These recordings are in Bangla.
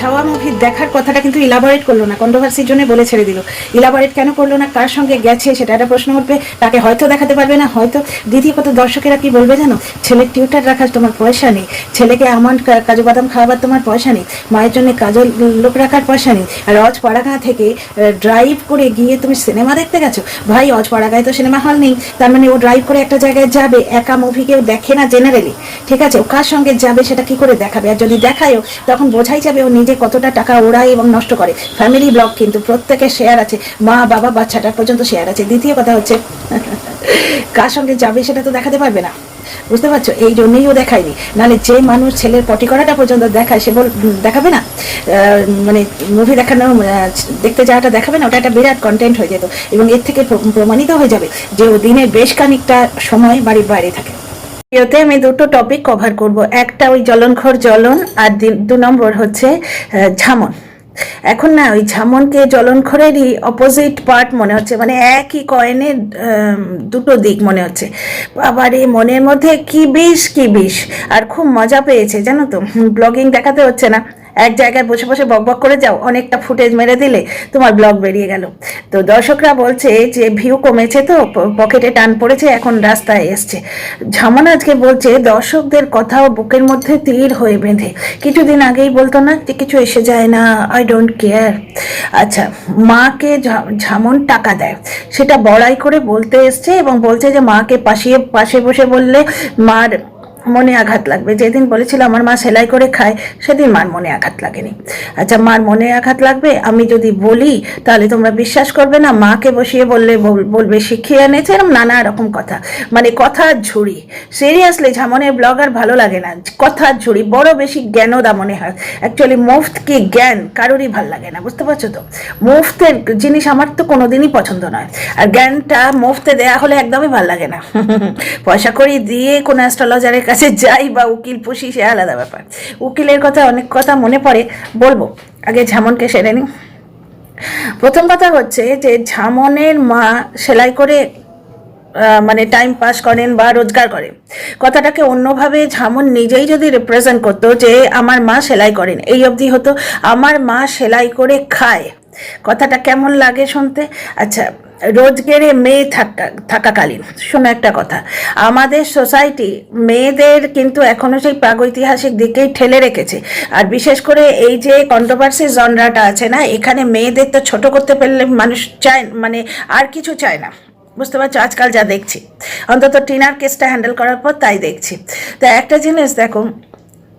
ছাওয়া মুভি দেখার কথাটা কিন্তু ইলাবোরেট করল না কন্ট্রোভার্সির জন্য বলে ছেড়ে দিল। ইলাবোরেট কেন করল না, কার সঙ্গে গেছে, সেটা একটা প্রশ্ন উঠবে, তাকে হয়তো দেখাতে পারবে না, হয়তো দ্বিতীয় কথা দর্শকেরা কি বলবে জানো? ছেলের টিউটার রাখার তোমার পয়সা নেই, ছেলেকে আমার কাজু বাদাম খাওয়াবার তোমার পয়সা নেই, মায়ের জন্য কাজল লোক রাখার পয়সা নেই, আর অজপাড়াগাঁ থেকে ড্রাইভ করে গিয়ে তুমি সিনেমা দেখতে গেছো? ভাই অজপাড়াগাঁয় তো সিনেমা হল নেই, তার মানে ও ড্রাইভ করে একটা জায়গায় যাবে, একা মুভি কেউ দেখে না জেনারেলি ঠিক আছে? ও কার সঙ্গে যাবে, সেটা কি করে দেখাবে? আর যদি দেখায়ও, তখন বোঝাই যাবে ও নিজে কতটা টাকা ওড়ায় এবং নষ্ট করে। ফ্যামিলি ব্লগ কিন্তু প্রত্যেকের শেয়ার আছে। মা, বাবা বাচ্চাটা পর্যন্ত শেয়ার আছে। দ্বিতীয় কথা হচ্ছে, কার সঙ্গে যাবে সেটা তো দেখাতে পারবে না। বুঝতে পারছ? এই জন্যই ও দেখায়নি। নাহলে যে মানুষ ছেলের পটি করাটা পর্যন্ত দেখায়, সে বল দেখাবে না? মানে মুভি দেখানো দেখতে যাওয়াটা দেখাবে না? ওটা একটা বিরাট কন্টেন্ট হয়ে যেত। এবং এর থেকে প্রমাণিত হয়ে যাবে যে ও দিনের বেশ খানিকটা সময় বাড়ির বাইরে থাকে। ভিডিওতে আমি দুটো টপিক কভার করব। একটা ওই জ্বলনখর জলন আর দু নম্বর হচ্ছে ঝামন। এখন না, ওই ঝামনকে জ্বলনখরেরই অপোজিট পার্ট মনে হচ্ছে মানে একই কয়েনের দুটো দিক মনে হচ্ছে। আবার এই মনের মধ্যে কি বিষ কি বিষ। আর খুব মজা পেয়েছে, জানো তো? ব্লগিং দেখাতে হচ্ছে না। এক জায়গায় বসে বসে বক বক করে যাও, অনেকটা ফুটেজ মেরে দিলে তোমার ব্লগ বেরিয়ে গেল। তো দর্শকরা বলছে যে ভিউ কমেছে তো পকেটে টান পড়েছে, এখন রাস্তায় এসছে। ঝামন আজকে বলছে, দর্শকদের কথাও বুকের মধ্যে তীর হয়ে বেঁধে। কিছুদিন আগেই বলতো না যে কিছু এসে যায় না আই ডোন্ট কেয়ার আচ্ছা মাকে ঝামন টাকা দেয়। সেটা বড়াই করে বলতে এসছে এবং বলছে যে মাকে পাশিয়ে, পাশে বসে বললে মার মনে আঘাত লাগবে। যেদিন বলেছিল আমার মা সেলাই করে খায়, সেদিন মার মনে আঘাত লাগেনি। আচ্ছা মার মনে আঘাত লাগবে? আমি যদি বলি, তাহলে তোমরা বিশ্বাস করবে না, মাকে বসিয়ে বললে বলবে, শিখিয়ে এনেছে? এরকম নানা রকম কথা। মানে কথার ঝুড়ি। সিরিয়াসলি ঝামনের ব্লগার ভালো লাগে না। কথার ঝুড়ি, বড় বেশি জ্ঞানদা মনে হয়। অ্যাকচুয়ালি মুফত কি জ্ঞান কারোরই ভালো লাগে না, বুঝতে পারছ তো? মুফতের জিনিস আমার তো কোনোদিনই পছন্দ নয়। আর জ্ঞানটা মুফতে দেয়া হলে একদমই ভালো লাগে না। পয়সা করি দিয়ে কোনো অ্যাস্ট্রোলজারের কাছে যাই বা উকিল পুষি, সে আলাদা ব্যাপার। উকিলের কথা অনেক কথা মনে পড়ে, বলব। আগে ঝামনকে সেরে নিই। প্রথম কথা হচ্ছে যে ঝামনের মা সেলাই করে মানে টাইম পাস করেন বা রোজগার করেন কথাটাকে অন্যভাবে ঝামন নিজেই যদি রিপ্রেজেন্ট করতো যে আমার মা সেলাই করেন, এই অবধি হতো, আমার মা সেলাই করে খায়। কথাটা কেমন লাগে শুনতে? আচ্ছা রোজগেরে মেয়ে থাকা, থাকাকালীন। শোনো একটা কথা। আমাদের সোসাইটি মেয়েদের কিন্তু এখনও সেই প্রাগৈতিহাসিক দিকেই ঠেলে রেখেছে। আর বিশেষ করে এই যে কন্ট্রোভার্সি জনরাটা আছে না, এখানে মেয়েদের তো ছোট করতে পারলে মানুষ চায় মানে আর কিছু চায় না। বুঝতে পারছ? আজকাল যা দেখছি। অন্তত টিনার কেসটা হ্যান্ডেল করার পর তাই দেখছি। তা একটা জিনিস দেখো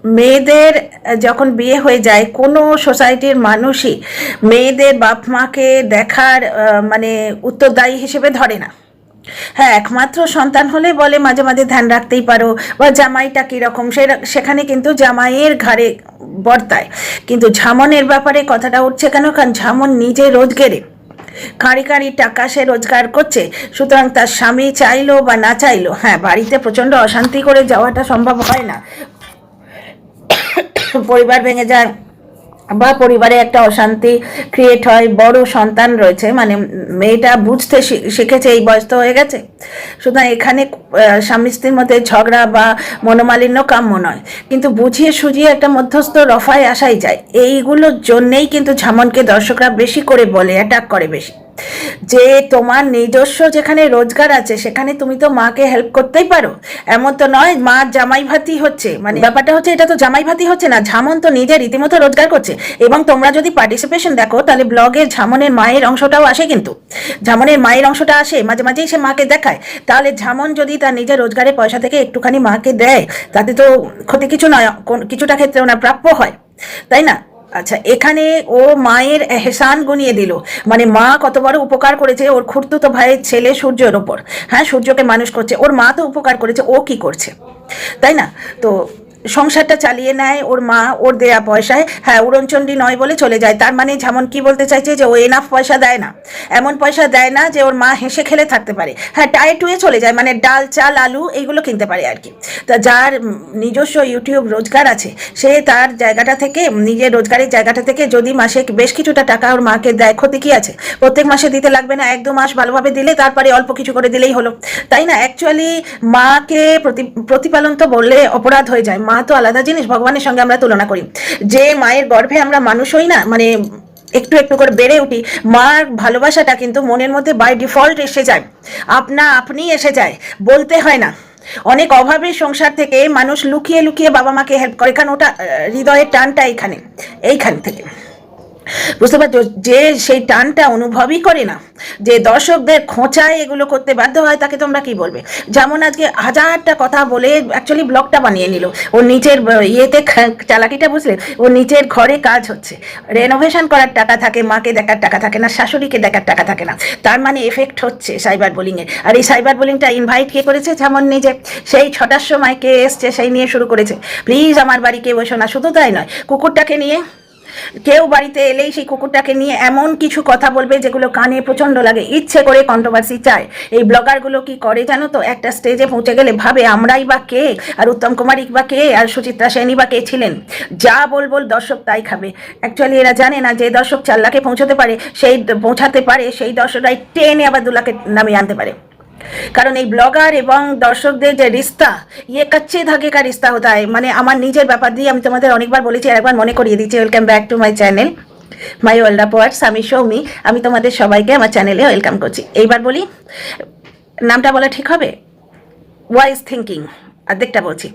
মেয়েদের, যখন বিয়ে হয়ে যায়, কোনো সোসাইটির মানুষই মেয়েদের বাপ মাকে দেখার মানে উত্তরদায়ী হিসেবে ধরে না। হ্যাঁ একমাত্র সন্তান হলে বলে মাঝে মাঝে ধ্যান রাখতেই পারো, বা জামাইটা কীরকম, সে, সেখানে কিন্তু জামাইয়ের ঘাড়ে বর্তায়। কিন্তু ঝামনের ব্যাপারে কথাটা উঠছে কেন? কারণ ঝামন নিজে রোজগেরে। কাঁড়ি কাঁড়ি টাকা সে রোজগার করছে, সুতরাং তার স্বামী চাইলো বা না চাইলো হ্যাঁ বাড়িতে প্রচণ্ড অশান্তি করে যাওয়াটা সম্ভব হয় না। পরিবার ভেঙে যায় বা পরিবারে একটা অশান্তি ক্রিয়েট হয়, বড় সন্তান রয়েছে মানে মেয়েটা বুঝতে শিখেছে, এই বয়স তো হয়ে গেছে। সুতরাং এখানে স্বামী স্ত্রীর মধ্যে ঝগড়া বা মনোমালিন্য কাম্য নয়। কিন্তু বুঝিয়ে সুঝিয়ে একটা মধ্যস্থ রফায় আসাই যায়। এইগুলোর জন্যেই কিন্তু ঝামনকে দর্শকরা বেশি করে বলে অ্যাটাক করে বেশি। যে তোমার নিজস্ব যেখানে রোজগার আছে, সেখানে তুমি তো মাকে হেল্প করতেই পারো। এমন তো নয়, মা জামাই ভাতি হচ্ছে। মানে ব্যাপারটা হচ্ছে, এটা তো জামাই ভাতি হচ্ছে না, ঝামন তো নিজে রীতিমতো রোজগার করছে। এবং তোমরা যদি পার্টিসিপেশন দেখো, তাহলে ব্লগে ঝামনের মায়ের অংশটাও আসে কিন্তু। ঝামনের মায়ের অংশটা আসে, মাঝে মাঝেই সে মাকে দেখায়। তাহলে ঝামন যদি তার নিজের রোজগারের পয়সা থেকে একটুখানি মাকে দেয়, তাতে তো ক্ষতি কিছু নয় কিছুটা ক্ষেত্রে ওনার প্রাপ্য হয়। তাই না? আচ্ছা এখানে ও মায়ের এহসান গুনিয়ে দিল। মানে মা কত বড় উপকার করেছে, ওর খুঁড়তুতো ভাইয়ের ছেলে সূর্যের ওপর হ্যাঁ সূর্যকে মানুষ করছে, ওর মা তো উপকার করেছে, ও কি করছে? তাই না? তো সংসারটা চালিয়ে নেয়, ওর মা, ওর দেয়া পয়সায় হ্যাঁ উড়নচণ্ডী নয় বলে চলে যায়। তার মানে যেমন কি বলতে চাইছে যে ও এনাফ পয়সা দেয় না, এমন পয়সা দেয় না যে ওর মা হেসে খেলে থাকতে পারে। হ্যাঁ টায়ে টুয়ে চলে যায় মানে ডাল, চাল, আলু এইগুলো কিনতে পারে আর কি। তা যার নিজস্ব ইউটিউব রোজগার আছে, সে তার জায়গাটা থেকে, নিজের রোজগারের জায়গাটা থেকে যদি মাসে বেশ কিছুটা টাকা ওর মাকে দেয়, ক্ষতি কি আছে? প্রত্যেক মাসে দিতে লাগবে না, এক দু মাস ভালোভাবে দিলে তারপরে অল্প কিছু করে দিলেই হলো। তাই না? অ্যাকচুয়ালি মাকে প্রতি, প্রতিপালন তো বললে অপরাধ হয়ে যায়। মা তো আলাদা জিনিস, ভগবানের সঙ্গে আমরা তুলনা করি। যে মায়ের গর্ভে আমরা মানুষ হই না মানে একটু একটু করে বেড়ে উঠি, মার ভালোবাসাটা কিন্তু মনের মধ্যে বাই ডিফল্ট এসে যায়। আপনা আপনি এসে যায়, বলতে হয় না। অনেক অভাবের সংসার থেকে মানুষ লুকিয়ে লুকিয়ে বাবা মাকে হেল্প করে, কারণ ওটা হৃদয়ের টানটা এইখানে, এইখান থেকে। বুঝতে পারছ? যে সেই টানটা অনুভবই করে না, যে দর্শকদের খোঁচায় এগুলো করতে বাধ্য হয়, তাকে তোমরা কি বলবে? যেমন আজকে হাজারটা কথা বলে অ্যাকচুয়ালি ব্লগটা বানিয়ে নিল। ও নিচের ইয়েতে চালাকিটা বুঝলে? ও নিচের ঘরে কাজ হচ্ছে। রেনোভেশন করার টাকা থাকে, মাকে দেখার টাকা থাকে না, শাশুড়িকে দেখার টাকা থাকে না। তার মানে এফেক্ট হচ্ছে সাইবার বোলিংয়ের আর এই সাইবার বোলিংটা ইনভাইট কে করেছে? যেমন নিজে, সেই ছটার সময় কে এসছে, সেই নিয়ে শুরু করেছে। প্লিজ আমার বাড়ি কেউ এসো না, শুধু তাই নয়, কুকুরটাকে নিয়ে কেউ বাড়িতে এলেই সেই কুকুরটাকে নিয়ে এমন কিছু কথা বলবে যেগুলো কানে প্রচণ্ড লাগে। ইচ্ছে করে কন্ট্রোভার্সি চায়। এই ব্লগারগুলো কি করে জানো তো? একটা স্টেজে পৌঁছে গেলে ভাবে, আমরাই বা কে? আর উত্তম কুমারই বা কে? আর সুচিত্রা সেনী বা কে ছিলেন? যা বল বল দর্শক তাই খাবে। অ্যাকচুয়ালি এরা জানে না যে দর্শক চার লাখে পৌঁছতে পারে, সেই পৌঁছাতে পারে, সেই দর্শকরাই টেনে আবার দু লাখে নামিয়ে আনতে পারে। কারণ এই ব্লগার এবং দর্শকদের যে রিস্তা ইয়ে কাচ্চে ধাগে কা রিস্তা হতে হয়। মানে আমার নিজের ব্যাপার দিয়ে আমি তোমাদের অনেকবার বলেছি একবার মনে করিয়ে দিচ্ছি welcome back to my channel my world powers আমি সৌমি, আমি তোমাদের সবাইকে আমার চ্যানেলে ওয়েলকাম করছি। এইবার বলি, নামটা বলা ঠিক হবে? ওয়াইজ থিঙ্কিং অর্ধেকটা বলছি।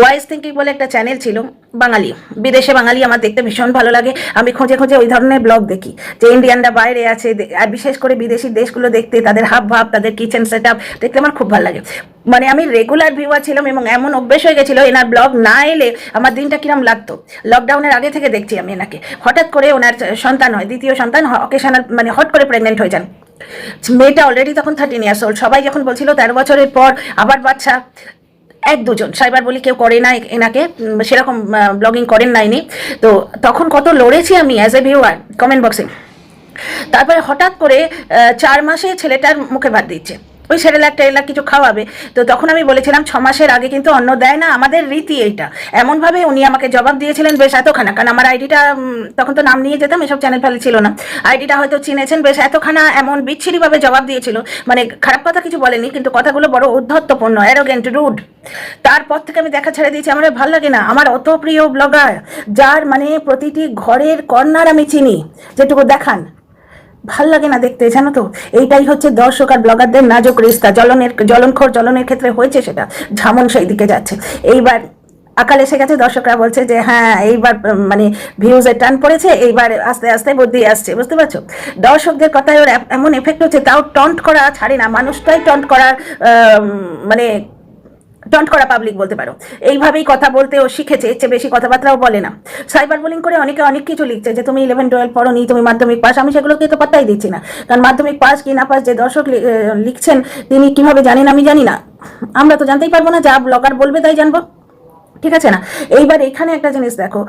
ওয়াইজ থিঙ্কিং বলে একটা চ্যানেল ছিল, বাঙালি, বিদেশে বাঙালি, আমার দেখতে ভীষণ ভালো লাগে। আমি খোঁজে খোঁজে ওই ধরনের ব্লগ দেখি, যে ইন্ডিয়ানরা বাইরে আছে আর বিশেষ করে বিদেশি দেশগুলো দেখতে, তাদের হাব ভাব, তাদের কিচেন সেট আপ দেখতে আমার খুব ভালো লাগে। মানে আমি রেগুলার ভিউয়ার ছিলাম এবং এমন অভ্যেস হয়ে গেছিল, এনার ব্লগ না এলে আমার দিনটা কিরম লাগতো। লকডাউনের আগে থেকে দেখছি আমি এনাকে। হঠাৎ করে ওনার সন্তান হয়, দ্বিতীয় সন্তান অকেশনাল মানে হট করে প্রেগনেন্ট হয়ে যান। মেয়েটা অলরেডি তখন থার্টিন ইয়ার্স ওল্ড সবাই যখন বলছিল তেরো বছরের পর আবার বাচ্চা এক দুজন। সাইবার বলি কেউ করে না এনাকে সেরকম ব্লগিং করেন না নাইনি তো তখন কত লড়েছি আমি অ্যাজ এ ভিউয়ার কমেন্ট বক্সে তারপরে হঠাৎ করে চার মাসে ছেলেটার মুখে ভাত দিচ্ছে। ওই সেরেলাক টেরেলাক কিছু খাওয়াবে। তো তখন আমি বলেছিলাম, ছ মাসের আগে কিন্তু অন্ন দেয় না আমাদের রীতি এইটা। এমনভাবে উনি আমাকে জবাব দিয়েছিলেন বেশ এতখানা, কারণ আমার আইডিটা তখন তো নাম নিয়ে যেতাম, এসব চ্যানেল ফেলে ছিল না। আইডিটা হয়তো চিনেছেন, বেশ এতখানা এমন বিচ্ছিরিভাবে জবাব দিয়েছিল। মানে খারাপ কথা কিছু বলেনি, কিন্তু কথাগুলো বড় উদ্ধত্তপূর্ণ অ্যারোগেন্ট রুড তারপর থেকে আমি দেখা ছেড়ে দিয়েছি, আমার ভালো লাগে না। আমার অত প্রিয় ব্লগার যার মানে প্রতিটি ঘরের কর্নার আমি চিনি। যেটুকু দেখান। ভালো লাগে না দেখতে, জানো তো? এইটাই হচ্ছে দর্শক আর ব্লগারদের নাজক রিস্তা। জ্বলনের, জ্বলনখোর জ্বলনের ক্ষেত্রে হয়েছে সেটা। ঝামন সেই দিকে যাচ্ছে। এইবার আকাল এসে গেছে, দর্শকরা বলছে যে হ্যাঁ এইবার মানে ভিউজের টান পড়েছে, এইবার আস্তে আস্তে বুদ্ধি আসছে, বুঝতে পারছ? দর্শকদের কথায় ওর এমন এফেক্ট হচ্ছে, তাও টন্ট করা ছাড়ে না। মানুষটাই টন্ট করার মানে টন্ট করা পাবলিক বলতে পারো। এইভাবেই কথা বলতে ও শিখেছে, এর চেয়ে বেশি কথাবার্তাও বলে না। সাইবার বুলিং করে অনেকে অনেক কিছু লিখছে, যে তুমি ইলেভেন টুয়েলভ পড়ো নি, তুমি মাধ্যমিক পাস, আমি সেগুলোকে তো পাত্তাই দিচ্ছি না। কারণ মাধ্যমিক পাস কি না পাস যে দর্শক লিখছেন, তিনি কীভাবে জানেন আমি জানি না। আমরা তো জানতেই পারব না, যা ব্লগার বলবে তাই জানব। ঠিক আছে না? এইবার এখানে একটা জিনিস দেখো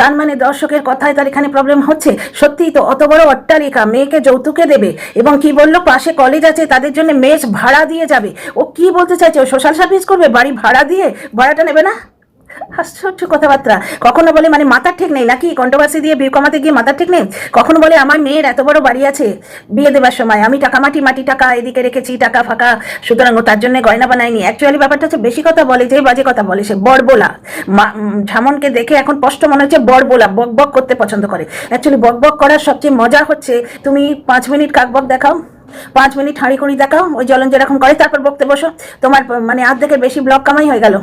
তার মানে দর্শকের কথায় তার এখানে প্রবলেম হচ্ছে। সত্যিই তো অত বড় অট্টালিকা মেয়েকে যৌতুকে দেবে এবং কি বলল? পাশে কলেজ আছে, তাদের জন্য মেস ভাড়া দিয়ে যাবে। ও কি বলতে চাইছে? ও সোশ্যাল সার্ভিস করবে বাড়ি ভাড়া দিয়ে? ভাড়াটা নেবে না? আশ্চর্য কথাবার্তা। কখনো বলে মানে মাথার ঠিক নেই নাকি? কন্ট্রোভার্সি দিয়ে বিয়ে কমাতে গিয়ে মাথার ঠিক নেই? কখনো বলে, আমার মেয়ের এত বড় বাড়ি আছে, বিয়ে দেবার সময়। আমি টাকা মাটি মাটি টাকা এদিকে রেখেছি, টাকা ফাঁকা। সুতরাং তার জন্য গয়না বানায়নি। অ্যাকচুয়ালি ব্যাপারটা হচ্ছে, বেশি কথা বলে, যে বাজে কথা বলে, সে বড়বোলা ঝামনকে দেখে এখন স্পষ্ট মনে হচ্ছে বড়বোলা বক বক করতে পছন্দ করে। অ্যাকচুয়ালি বক বক করার সবচেয়ে মজা হচ্ছে, তুমি পাঁচ মিনিট কাক বক দেখাও। পাঁচ মিনিট হাঁড়ি কুড়ি দেখাও, ওই জ্বলন যেরকম করে, তারপর বকতে বসো। তোমার মানে আর্ধেকের বেশি ব্লক কামাই হয়ে গেল।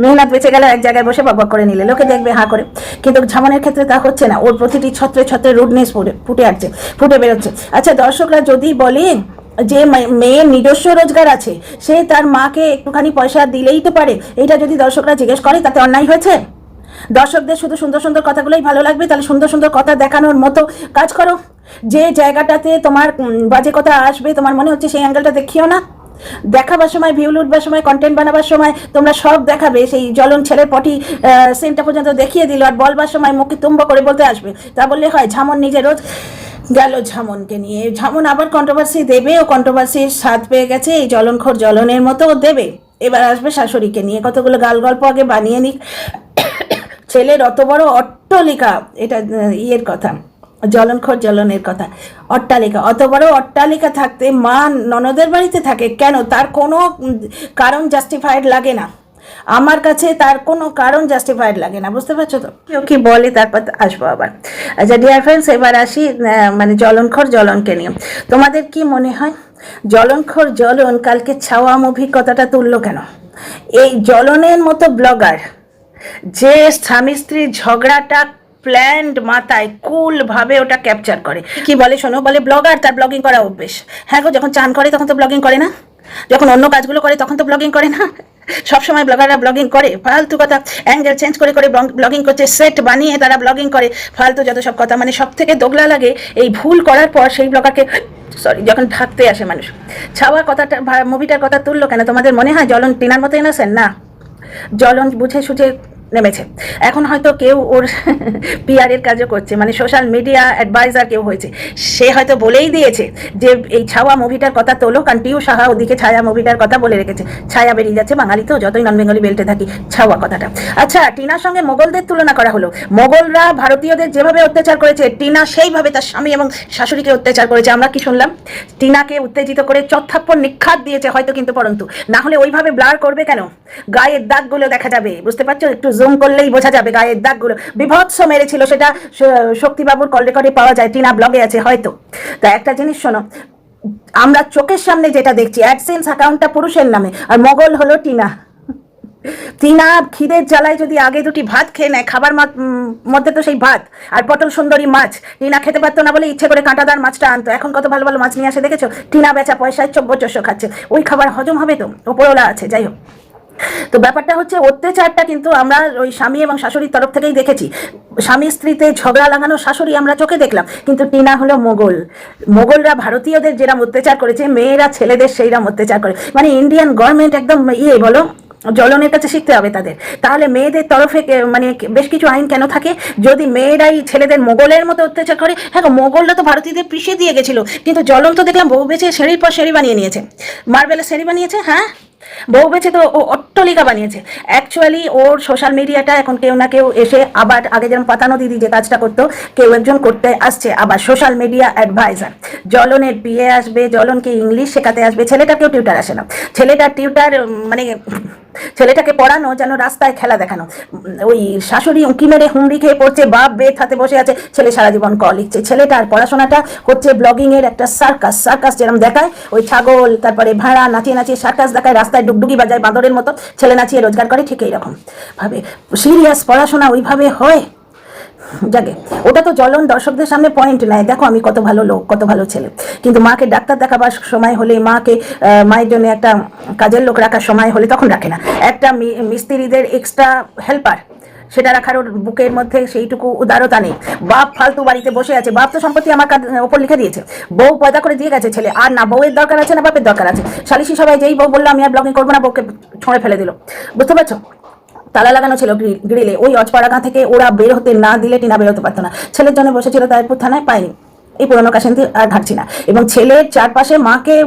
মেহনত বেঁচে গেলে এক জায়গায় বসে বক করে নিলে, লোকে দেখবে হা করে। কিন্তু ঝামনের ক্ষেত্রে তা হচ্ছে না, ওর প্রতিটি ছত্রে ছত্রে রুডনেস ফুটে ফুটে আসছে, ফুটে বেরোচ্ছে। আচ্ছা দর্শকরা যদি বলে যে মেয়ের নিজস্ব রোজগার আছে, সে তার মাকে একটুখানি পয়সা দিলেই তো পারে এটা যদি দর্শকরা জিজ্ঞেস করে, তাতে অন্যায় হয়েছে? দর্শকদের শুধু সুন্দর সুন্দর কথাগুলোই ভালো লাগবে, তাহলে সুন্দর সুন্দর কথা দেখানোর মতো কাজ করো। যে জায়গাটাতে তোমার বাজে কথা আসবে, তোমার মনে হচ্ছে সেই অ্যাঙ্গেলটা দেখিও না। দেখাবার সময় ভিউ উঠবার সময় কন্টেন্ট বানাবার সময় তোমরা সব দেখাবে, সেই জ্বলন ছেলের পটি সেন্টটা পর্যন্ত দেখিয়ে দিল আর বলবার সময় মুখে তুম্ব করে বলতে আসবে। তা বললে হয়, ঝামন নিজে রোজ গেল ঝামনকে নিয়ে। ঝামন আবার কন্ট্রোভার্সি দেবে, ও কন্ট্রোভার্সির স্বাদ পেয়ে গেছে, এই জ্বলনখোর জ্বলনের মতো দেবে। এবার আসবে শাশুড়িকে নিয়ে, কতগুলো গাল গল্প আগে বানিয়ে নিক। ছেলের অত বড় অট্টালিকা, এটা ইয়ের কথা, জ্বলনখোর জ্বলনের কথা, অট্টালিকা, অত বড় অট্টালিকা থাকতে মা ননদের বাড়িতে থাকে, কেন? তার কোনো কারণ জাস্টিফাইড লাগে না। আমার কাছে তার কোনো কারণ জাস্টিফাইড লাগে না, বুঝতে পারছ তো? কেউ কি বলে, তারপর আসব আবার। আচ্ছা ডিয়ার ফ্রেন্ডস এবার আসি মানে জ্বলনখর জলনকে নিয়ে। তোমাদের কি মনে হয়, জ্বলনখর জলন কালকে ছাওয়া মুভি কথাটা তুললো কেন? এই জ্বলনের মতো ব্লগার যে স্বামী স্ত্রীর ঝগড়াটা প্ল্যান্ড মাথায় কুল ভাবে ওটা ক্যাপচার করে। কি বলে শোনো? বলে ব্লগার তার ব্লগিং করা অভ্যেস। হ্যাঁ গো, যখন চান করে, তখন তো ব্লগিং করে না। যখন অন্য কাজগুলো করে, তখন তো ব্লগিং করে না। সবসময় ব্লগাররা ব্লগিং করে, ফালতু কথা অ্যাঙ্গেল চেঞ্জ করে করে ব্লগিং করছে সেট বানিয়ে তারা ব্লগিং করে। ফালতু যত সব কথা মানে সব থেকে দোগলা লাগে এই ভুল করার পর সেই ব্লগারকে সরি যখন ঢাকতে আসে মানুষ। ছাওয়া কথাটা মুভিটার কথা তুললো কেন? তোমাদের মনে হয় জ্বলন টিনার মতো এনেছেন? না। জ্বলন বুঝে সুঝে নেমেছে। এখন হয়তো কেউ ওর পিআর এর কাজও করছে মানে সোশ্যাল মিডিয়া অ্যাডভাইজার কেউ হয়েছে। সে হয়তো বলেই দিয়েছে যে, এই ছাওয়া মুভিটার কথা তোলো, কারণ টিউ সাহা ওদিকে ছায়া মুভিটার কথা বলে রেখেছে। ছায়া বেরিয়ে যাচ্ছে বাঙালি তো যতই নন বেঙ্গলি বেল্টে থাকি, ছাওয়া কথাটা। আচ্ছা টিনার সঙ্গে মোগলদের তুলনা করা হলো। মোগলরা ভারতীয়দের যেভাবে অত্যাচার করেছে, টিনা সেইভাবে তার স্বামী এবং শাশুড়িকে অত্যাচার করেছে। আমরা কি শুনলাম? টিনাকে উত্তেজিত করে চত্থাপ্পর নিক্ষাত দিয়েছে হয়তো কিন্তু পরন্তু। না হলে ওইভাবে ব্লার করবে কেন? গায়ের দাগগুলো দেখা যাবে, বুঝতে পারছ? একটু জুম করলেই বোঝা যাবে গায়ের দাগগুলো। বিভৎস মেরেছিল সেটা শক্তিবাবুর কল রেকর্ডে পাওয়া যায়, টিনা ব্লগে আছে হয়তো। তা একটা জিনিস শোনো, আমরা চোখের সামনে যেটা দেখছি অ্যাডসেন্স অ্যাকাউন্টটা পুরুষের নামে, আর মগল হলো টিনা। টিনা খিদের জ্বালায় যদি আগে দুটি ভাত খেয়ে নেয়, খাবার মধ্যে তো সেই ভাত, আর পটল সুন্দরী মাছ, টিনা খেতে পারতো না বলে ইচ্ছে করে কাঁটাদার মাছটা আনতো। এখন কত ভালো ভালো মাছ নিয়ে আসে, দেখেছ? টিনা বেচা পয়সায় চব্য চস্য খাচ্ছে। ওই খাবার হজম হবে তো? ওপরওয়ালা আছে, যাই হোক। তো ব্যাপারটা হচ্ছে অত্যাচারটা কিন্তু আমরা ওই স্বামী এবং শাশুড়ির তরফ থেকেই দেখেছি। স্বামী স্ত্রীতে ঝগড়া লাগানো শাশুড়ি আমরা চোখে দেখলাম, কিন্তু টিনা হলো মোগল। মোগলরা ভারতীয়দের যেরাম অত্যাচার করেছে, মেয়েরা ছেলেদের সেইরাম অত্যাচার করে। মানে ইন্ডিয়ান গভর্নমেন্ট একদম ইয়ে বলো জলনের কাছে শিখতে হবে তাদের। তাহলে মেয়েদের তরফে মানে বেশ কিছু আইন কেন থাকে? যদি মেয়েরাই ছেলেদের মোগলের মতো অত্যাচার করে হ্যাঁ মোগলরা তো ভারতীয়দের পিষে দিয়ে গেছিল, কিন্তু জলন তো দেখলাম বউ বেছে সেরির পর সেরি বানিয়ে নিয়েছে। মার্বেলের সেরি বানিয়েছে হ্যাঁ? বউ বেঁচে তো ও অট্টলিকা বানিয়েছে। অ্যাকচুয়ালি ওর সোশ্যাল মিডিয়াটা এখন কেউ না কেউ এসে আবার আগে যেমন পাতানো দিদি যে কাজটা করতো, কেউ একজন করতে আসছে। আবার সোশ্যাল মিডিয়া অ্যাডভাইজার জলনের পিএ আসবে জলনকে ইংলিশ শেখাতে আসবে? ছেলেটাকেও টিউটার আসে না। ছেলেটার টিউটার মানে ছেলেটাকে পড়ানো, যেন রাস্তায় খেলা দেখানো। ওই শাশুড়ি উঁকি মেরে হুমড়ি খেয়ে পড়ছে, বাপ বেত হাতে বসে আছে। ছেলে সারা জীবন ক লিখছে। ছেলেটার পড়াশোনাটা হচ্ছে ব্লগিংয়ের একটা সার্কাস সার্কাস যেরকম দেখায়, ওই ছাগল, তারপরে ভাড়া, নাচিয়ে নাচিয়ে সার্কাস দেখায় রাস্তায় ডুগডুগি বাজায় বাঁদরের মতো ছেলে নাচিয়ে রোজগার করে, ঠিক এইরকম। ভাবে সিরিয়াস পড়াশোনা ওইভাবে হয়? যাকে ওটা তো জ্বলন দর্শকদের সামনে পয়েন্ট নেয় দেখো আমি কত ভালো লোক, কত ভালো ছেলে। কিন্তু মাকে ডাক্তার দেখাবার সময় হলে, মাকে মায়ের জন্য একটা কাজের লোক রাখার সময় হলে তখন রাখে না। একটা মিস্ত্রিদের এক্সট্রা হেল্পার সেটা রাখার বুকের মধ্যে সেইটুকু উদারতা নেই। বাপ ফালতু বাড়িতে বসে আছে। বাপ তো সম্পত্তি আমার ওপর লিখে দিয়েছে। বউ পয়দা করে দিয়ে গেছে ছেলে। আর না, বউয়ের দরকার আছে, না বাপের দরকার আছে। সালিশি সবাই যেই বউ বলল, আমি আর ব্লগিং করব না, বউকে ছড়ে ফেলে দিল। বুঝতে পারছ? তালা লাগানো ছিল গ্রিল- ওই অজপাড়া অজপাড়াগা থেকে ওরা বের হতে না দিলে টিনা বেরোতে পারতো না। ছেলের জন্য বসেছিল তারপর থানায় পায়নি। এই পুরোনো কাশান্তি আর ঘাটছি না। এবং ছেলের চারপাশে মাকে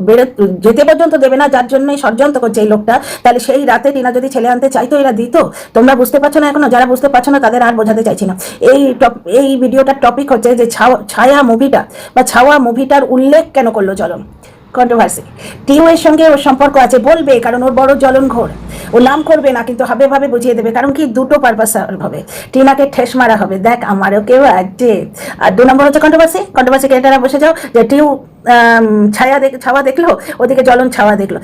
বেরো যেতে পর্যন্ত দেবে না, যার জন্যই ষড়যন্ত্র করছে এই লোকটা। তাহলে সেই রাতে টিনা যদি ছেলে আনতে চাইতো, এরা দিত? তোমরা বুঝতে পারছ না এখনও? যারা বুঝতে পারছ না, তাদের আর বোঝাতে চাইছি না। এই এই ভিডিওটার টপিক হচ্ছে যে ছাওয়া- ছায়া মুভিটা বা ছাওয়া মুভিটার উল্লেখ কেন করল চলম কন্ট্রোভার্সি এর সঙ্গে ওর সম্পর্ক আছে বলবে, কারণ ওর বড় জ্বলন ঘোর। ও নাম করবে না, কিন্তু হবে ভাবে বুঝিয়ে দেবে, কারণ কি দুটো পারপাস হবে। টিনাকে ঠেস মারা হবে। দেখ, আমারও কেউ আছে। আর দু নম্বর হচ্ছে কন্ট্রোভার্সি কন্ট্রোভার্সি ক্রিয়েটাররা বসে যাও, যে টিউ ছায়া দেখ, ছাওয়া দেখল, ওদিকে জ্বলন ছাওয়া দেখল।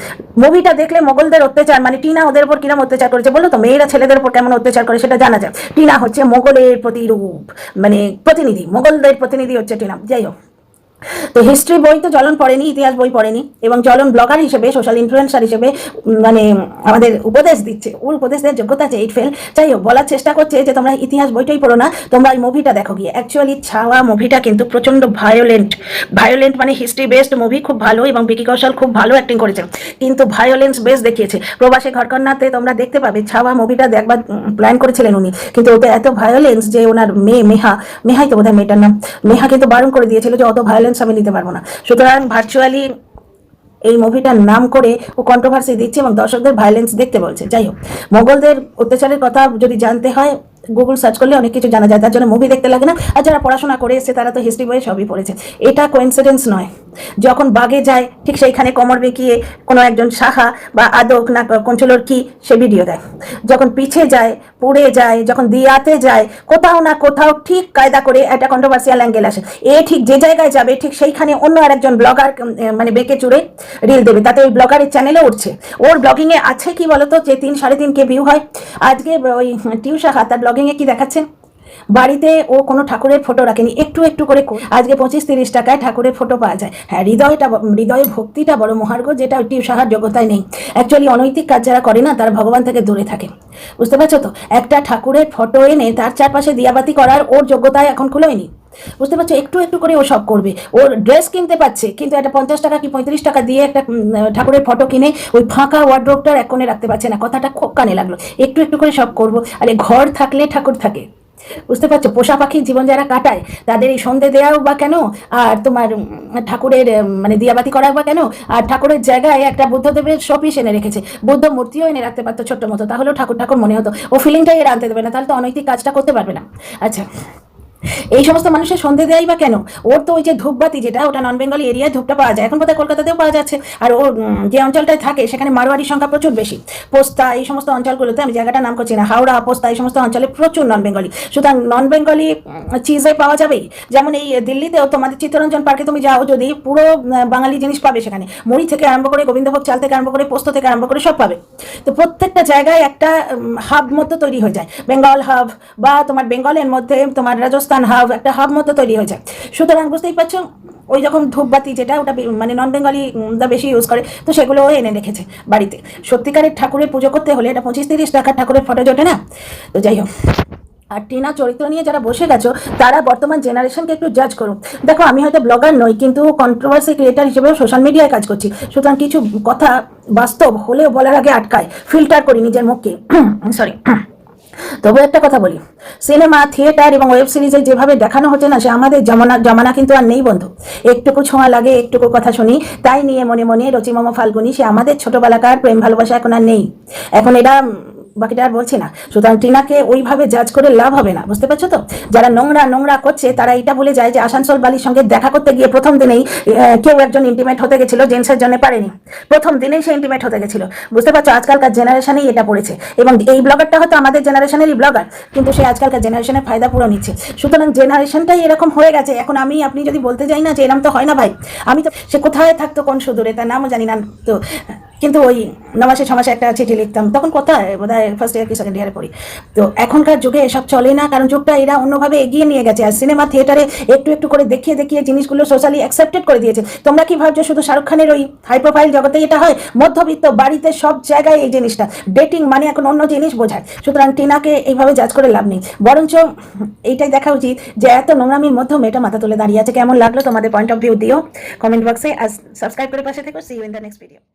মুভিটা দেখলে মোগলদের অত্যাচার মানে টিনা ওদের উপর কিরম অত্যাচার করেছে বলো তো? মেয়েরা ছেলেদের উপর কেমন অত্যাচার করে সেটা জানা যায় টিনা হচ্ছে মোগলের প্রতিরূপ মানে প্রতিনিধি, মোগলদের প্রতিনিধি হচ্ছে টিনা। যাই হোক। তো হিস্ট্রি বই তো জলন পড়েনি, ইতিহাস বই পড়েনি, এবং জলন ব্লগার হিসেবে সোশ্যাল ইনফ্লুয়েন্সার হিসেবে মানে আমাদের উপদেশ দিচ্ছে, ওর উপদেশ দেওয়ার যোগ্যতা আছে এইট ফেল যাই হোক, বলার চেষ্টা করছে যে তোমরা ইতিহাস বইটাই পড়ো না, তোমরা এই মুভিটা দেখো গিয়ে। অ্যাকচুয়ালি ছাওয়া মুভিটা কিন্তু প্রচণ্ড ভায়োলেন্ট ভায়োলেন্ট মানে হিস্ট্রি বেসড মুভি খুব ভালো, এবং বিকি কৌশল খুব ভালো অ্যাক্টিং করেছে। কিন্তু ভায়োলেন্স বেস দেখিয়েছে। প্রবাসী ঘরকন্যাতে তোমরা দেখতে পাবে, ছাওয়া মুভিটা দেখবার প্ল্যান করেছিলেন উনি। কিন্তু ওতে এত ভায়োলেন্স যে ওনার মেয়ে, মেহা, মেহাই তো বোধহয় মেয়েটার নাম। মেহা কিন্তু বারণ করে দিয়েছিল যে অত ভায়োলেন্স আমি নিতে পারব না। সুতরাং ভার্চুয়ালি এই মুভিটার নাম করে ও কন্ট্রোভার্সি দিচ্ছে এবং দর্শকদের ভায়োলেন্স দেখতে বলছে। যাই হোক, মোগলদের অত্যাচারের কথা যদি জানতে হয় গুগল সার্চ করলে অনেক কিছু জানা যায়, তার জন্য মুভি দেখতে লাগে না। আর যারা পড়াশোনা করে এসেছে, তারা তো হিস্ট্রি বইয়ে সবই পড়েছে। এটা কোইন্সিডেন্স নয়। যখন বাগে যায়, ঠিক সেইখানে কোমর বেঁকিয়ে কোনো একজন সাহা বা আদক না কঞ্চলর কি, সে ভিডিও দেয়। যখন পিছে যায়, পুড়ে যায়, যখন দিয়াতে যায়, কোথাও না কোথাও ঠিক কায়দা করে একটা কন্ট্রোভার্সিয়াল অ্যাঙ্গেল আসে। এ ঠিক যে জায়গায় যাবে, ঠিক সেইখানে অন্য আরেকজন ব্লগার মানে বেঁকে চুড়ে রিল দেবে। তাতে ওই ব্লগারের চ্যানেলে উঠছে। ওর ব্লগিংয়ে আছে কি বলতো, যে তিন, সাড়ে তিন কে ভিউ হয়? আজকে ওই টিউ সাহা তার ব্লগিংয়ে কি দেখাচ্ছে? বাড়িতে ও কোনো ঠাকুরের ফটো রাখেনি। একটু একটু করে আজকে পঁচিশ তিরিশ টাকায় ঠাকুরের ফটো পাওয়া যায়। হ্যাঁ হৃদয়টা হৃদয়ের ভক্তিটা বড় মহার্ঘ, যেটা টিউ সাহার যোগ্যতায় নেই। অ্যাকচুয়ালি অনৈতিক কাজ যারা করে না, তারা ভগবান থেকে দূরে থাকে। বুঝতে পারছ তো? একটা ঠাকুরের ফটো এনে তার চারপাশে দিয়াবাতি করার ওর যোগ্যতায় এখন খুলোয়নি। বুঝতে পারছ? একটু একটু করে ও সব করবে। ওর ড্রেস কিনতে পাচ্ছে, কিন্তু একটা পঞ্চাশ টাকা কি পঁয়ত্রিশ টাকা দিয়ে একটা ঠাকুরের ফটো কিনে ওই ফাঁকা ওয়ার্ড্রোপটার এক কোণে রাখতে পারছে না। কথাটা খুব কানে লাগল। একটু একটু করে সব করব। আরে ঘর থাকলে ঠাকুর থাকে। বুঝতে পারছ? পোষা পাখির জীবন যারা কাটায়, তাদের এই সন্ধে দেওয়াও বা কেন? আর তোমার ঠাকুরের মানে দিয়াবাতি করা বা কেন? আর ঠাকুরের জায়গায় একটা বুদ্ধদেবের শপিস এনে রেখেছে। বুদ্ধ মূর্তিও এনে রাখতে পারতো ছোট্ট মতো, তাহলেও ঠাকুর ঠাকুর মনে হতো, ও ফিলিংটাই এর আনতে দেবে না, তাহলে তো অনৈতিক কাজটা করতে পারবে না। আচ্ছা এই সমস্ত মানুষের সন্ধে দেয় বা কেন? ওর তো ওই যে ধূপবাতি যেটা, ওটা নন বেঙ্গলি এরিয়ায় ধূপটা পাওয়া যায়। এখন বোধহয় কলকাতাতেও পাওয়া যাচ্ছে। আর ওর যে অঞ্চলটায় থাকে, সেখানে মারোয়ারির সংখ্যা প্রচুর বেশি। পোস্তা, এই সমস্ত অঞ্চলগুলোতে আমি জায়গাটার নাম করছি না। হাওড়া, পোস্তা, এই সমস্ত অঞ্চলে প্রচুর নন বেঙ্গলি সুতরাং নন বেঙ্গলি চিজে পাওয়া যাবেই। যেমন এই দিল্লিতেও তোমাদের চিত্তরঞ্জন পার্কে তুমি যাও, যদি পুরো বাঙালি জিনিস পাবে সেখানে। মুড়ি থেকে আরম্ভ করে গোবিন্দভোগ চাল থেকে আরম্ভ করে পোস্ত থেকে আরম্ভ করে সব পাবে। তো প্রত্যেকটা জায়গায় একটা হাব মতো তৈরি হয়ে যায়। বেঙ্গল হাব বা তোমার বেঙ্গলের মধ্যে তোমার রাজস্থান হাব একটা হাব মতো তৈরি হয়ে যায় সুতরাং বুঝতেই পারছ, ওই রকম ধূপবাতি যেটা ওটা মানে নন বেঙ্গলি বেশি ইউজ করে, তো সেগুলোও এনে রেখেছে বাড়িতে। সত্যিকারের ঠাকুরের পুজো করতে হলে এটা পঁচিশ তিরিশ টাকার ঠাকুরের ফটো জোটে না? তো যাই হোক। আর টিনা চরিত্র নিয়ে যারা বসে গেছো, তারা বর্তমান জেনারেশনকে একটু জাজ করুন দেখো, আমি হয়তো ব্লগার নই, কিন্তু কন্ট্রোভার্সি ক্রিয়েটার হিসেবেও সোশ্যাল মিডিয়ায় কাজ করছি। সুতরাং কিছু কথা বাস্তব হলেও বলার আগে আটকায় ফিল্টার করি নিজের মুখকে। সরি তবে একটা কথা বলি, সিনেমা, থিয়েটার এবং ওয়েব সিরিজে যেভাবে দেখানো হচ্ছে না, সে আমাদের জমানা জমানা কিন্তু আর নেই বন্ধু। একটুকু ছোঁয়া লাগে, একটুকু কথা শুনি, তাই নিয়ে মনে মনে রচিমামা ফাল্গুনি, সে আমাদের ছোটবেলাকার প্রেম ভালোবাসা এখন আর নেই। এখন এটা বাকিটা আর বলছি না। সুতরাং টিনাকে ওইভাবে জাজ করে লাভ হবে না। বুঝতে পারছ তো? যারা নোংরা নোংরা করছে, তারা এটা বলে যায় যে আসানসোল বালির সঙ্গে দেখা করতে গিয়ে প্রথম দিনেই কেউ একজন ইন্টিমেট হতে গেছিল জেন্টসের জন্য পারেনি। প্রথম দিনেই সে ইন্টিমেট হতে গেছিল। বুঝতে পারছ? আজকালকার জেনারেশনেই এটা পড়েছে। এবং এই ব্লগারটা হয়তো আমাদের জেনারেশনেরই ব্লগার কিন্তু সে আজকালকার জেনারেশনের ফায়দা পুরো নিচ্ছে। সুতরাং জেনারেশনটাই এরকম হয়ে গেছে। এখন আমি, আপনি যদি বলতে যাই না যে এরকম তো হয় না ভাই, আমি তো সে কোথায় থাকতো কোন সুদূরে? তার নামও জানি না। তো কিন্তু ওই নমাসে ছমাসে একটা চিঠি লিখতাম। তখন কোথায়? বোধ হয় ফার্স্ট ইয়ার কি সেকেন্ড ইয়ারে পড়ি। তো এখনকার যুগে এসব চলে না, কারণ যুগটা এরা অন্যভাবে এগিয়ে নিয়ে গেছে। আর সিনেমা থিয়েটারে একটু একটু করে দেখিয়ে দেখিয়ে জিনিসগুলো সোশ্যালি অ্যাকসেপ্টেড করে দিয়েছে। তোমরা কি ভাবছ, শুধু শাহরুখ খানের ওই হাই প্রোফাইল জগতে এটা হয়? মধ্যবিত্ত বাড়িতে সব জায়গায় এই জিনিসটা। ডেটিং মানে এখন অন্য জিনিস বোঝায়। সুতরাং টিনাকে এইভাবে জাজ করে লাভ নেই। বরঞ্চ এইটাই দেখা উচিত যে এত নোংরামির মধ্যেও মেয়েটা মাথা তুলে দাঁড়িয়ে আছে। কেমন লাগল তোমাদের পয়েন্ট অফ ভিউ দিও? কমেন্ট বক্সে আর সাবস্ক্রাইব করে পাশে থেকো। See you in the next video